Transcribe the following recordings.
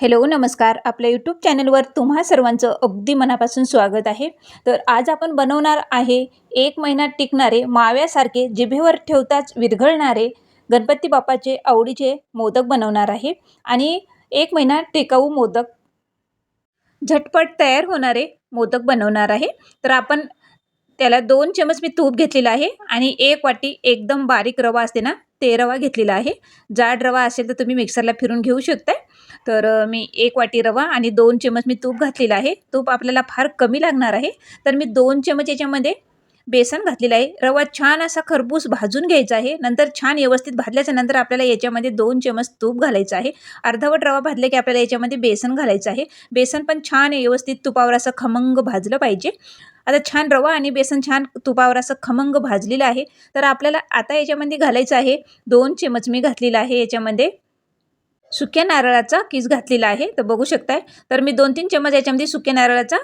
Hello नमस्कार. आपल्या YouTube चॅनलवर तुम्हा सर्वांचं अगदी मनापासून स्वागत आहे. तर आज आपण बनवणार आहे एक महिना टिकणारे माव्यासारखे जिभेवर ठेवताच विरघळणारे गणपती बाप्पाचे आवडीचे मोदक बनवणार आहे. आणि एक महिना टिकाऊ मोदक झटपट तयार होणारे मोदक बनवणार आहे. तर आपण त्याला दोन चमच मी तूप घेतलेलं आहे आणि एक वाटी एकदम बारीक रवा असते ना ते रवा घेतलेला आहे. जाड रवा असेल तर तुम्ही मिक्सरला फिरून घेऊ शकताय. तर मी एक वाटी रवा आणि दोन चमच मी तूप घातलेलं आहे. तूप आपल्याला फार कमी लागणार आहे. तर मी दोन चमच याच्यामध्ये बेसन घातलेलं आहे. रवा छान असा खरबूस भाजून घ्यायचा आहे. नंतर छान व्यवस्थित भाजल्याच्या नंतर आपल्याला याच्यामध्ये दोन चमच तूप घालायचं आहे. अर्धवट रवा भाजला की आपल्याला याच्यामध्ये बेसन घालायचं आहे. बेसन पण छान व्यवस्थित तुपावर असं खमंग भाजलं पाहिजे. आता छान रवा आणि बेसन छान तुपावर असं खमंग भाजलेलं आहे. तर आपल्याला आता याच्यामध्ये घालायचं आहे. दोन चमच मी घातलेला आहे याच्यामध्ये. सुक्या नारळाचा किस घातलेला आहे. तर बघू शकताय. तर मी दोन तीन चमच याच्यामध्ये सुक्या नारळाचा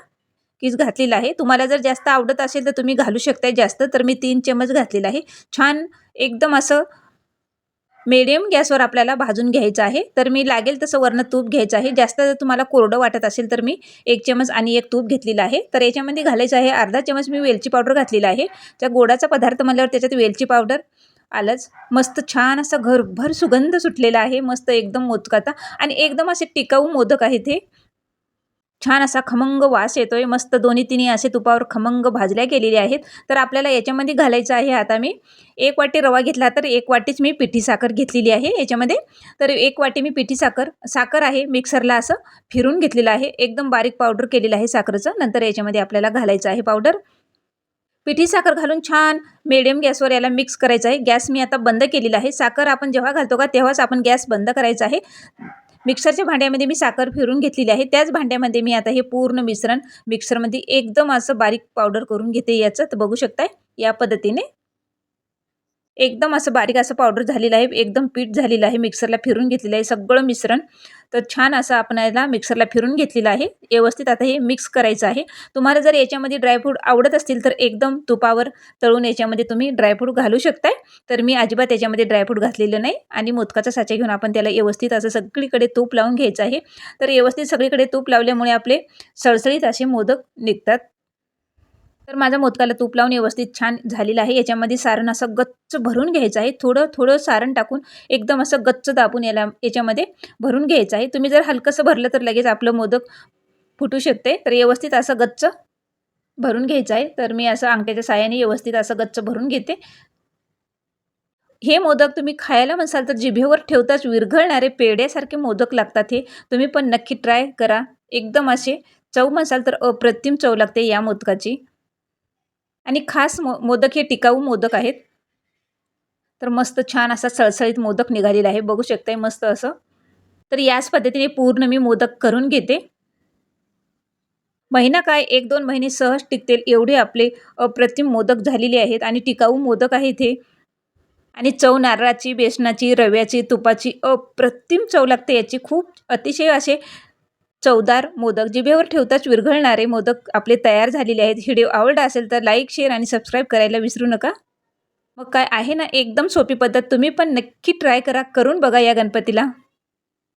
किस घातलेला आहे? तुम्हाला जर जास्त आवडत असेल तर तुम्ही घालू शकताय जास्त तर मी तीन चमच घातलेला आहे. छान एकदम असं मिडियम गॅसवर आपल्याला भाजून घ्यायचं आहे. तर मी लागेल तसं वरनं तूप घ्यायचं आहे. जास्त जर तुम्हाला कोरडं वाटत असेल तर मी एक चमच आणि एक तूप घेतलेलं आहे. तर याच्यामध्ये घालायचं आहे अर्धा चमच मी वेलची पावडर घातलेला आहे. त्या गोडाचा पदार्थ म्हणल्यावर त्याच्यात वेलची पावडर आलंच. मस्त छान असं घरभर सुगंध सुटलेला आहे. मस्त एकदम मोदकाचा. आणि एकदम असे टिकाऊ मोदक आहे ते छान असा खमंग वास येतोय. मस्त दोन्ही तिन्ही असे तुपावर खमंग भाजल्या गेलेले आहेत. तर आपल्याला याच्यामध्ये घालायचं आहे आता मी. एक वाटी रवा घेतला तर एक वाटीच मी पिठी साखर घेतलेली आहे याच्यामध्ये. तर एक वाटी मी पिठी साखर साखर आहे मिक्सरला असं फिरून घेतलेलं आहे. एकदम बारीक पावडर केलेलं आहे साखरेचं. नंतर याच्यामध्ये आपल्याला घालायचं आहे पावडर. पिठी साखर घालून छान मिडियम गॅसवर याला मिक्स करायचं आहे. गॅस मी आता बंद केलेला आहे. साखर आपण जेव्हा घालतो का तेव्हाच आपण गॅस बंद करायचा आहे. मिक्सरच्या भांड्यामध्ये मी साखर फिरून घेतलेली आहे. त्याच भांड्यामध्ये मी आता हे पूर्ण मिश्रण मिक्सरमध्ये एकदम असं बारीक पावडर करून घेते याचं. तर बघू शकताय या पद्धतीने एकदम असं बारीक असं पावडर झालेलं आहे एकदम पीठ झालेलं आहे मिक्सरला फिरून घेतलेलं आहे सगळं मिश्रण. तर छान असं आपण याला मिक्सरला फिरून घेतलेलं आहे. व्यवस्थित आता हे मिक्स करायचं आहे. तुम्हाला जर याच्यामध्ये ड्रायफ्रूट आवडत असतील तर एकदम तुपावर तळून याच्यामध्ये तुम्ही ड्रायफ्रूट घालू शकताय. तर मी अजिबात याच्यामध्ये ड्रायफ्रूट घातलेलं नाही आणि मोदकाचा साचा घेऊन आपण त्याला व्यवस्थित असं सगळीकडे तूप लावून घ्यायचं आहे. तर व्यवस्थित सगळीकडे तूप लावल्यामुळे आपले सळसळीत असे मोदक निघतात. तर माझ्या मोदकाला तूप लावून व्यवस्थित छान झालेलं आहे. याच्यामध्ये सारण असं गच्च भरून घ्यायचं आहे. थोडं थोडं सारण टाकून एकदम असं गच्च दाबून याला याच्यामध्ये भरून घ्यायचं आहे. तुम्ही जर हलकंसं भरलं तर लगेच आपलं मोदक फुटू शकते. तर व्यवस्थित असं गच्च भरून घ्यायचं आहे. तर मी असं अंगठ्याच्या साह्याने व्यवस्थित असं गच्च भरून घेते. हे मोदक तुम्ही खायला म्हणसाल तर जिभेवर ठेवताच विरघळणारे पेड्यासारखे मोदक लागतात हे. तुम्ही पण नक्की ट्राय करा. एकदम असे चव म्हणसाल तर अप्रतिम चव लागते या मोदकाची. आणि खास मो मोदक हे टिकाऊ मोदक आहेत. तर मस्त छान असा सळसळीत मोदक निघालेला आहे. बघू शकताय मस्त असं. तर याच पद्धतीने पूर्ण मी मोदक करून घेते. महिना काय एक दोन महिने सहज टिकतील एवढे आपले अप्रतिम मोदक झालेले आहेत. आणि टिकाऊ मोदक आहे इथे. आणि चव नारळाची बेसनाची रव्याची तुपाची अप्रतिम चव लागते याची. खूप अतिशय असे चवदार मोदक जिभेवर ठेवताच विरघळणारे मोदक आपले तयार झालेले आहेत. व्हिडिओ आवडला असेल तर लाईक शेअर आणि सबस्क्राईब करायला विसरू नका. मग काय आहे ना एकदम सोपी पद्धत. तुम्ही पण नक्की ट्राय करा. करून बघा या गणपतीला.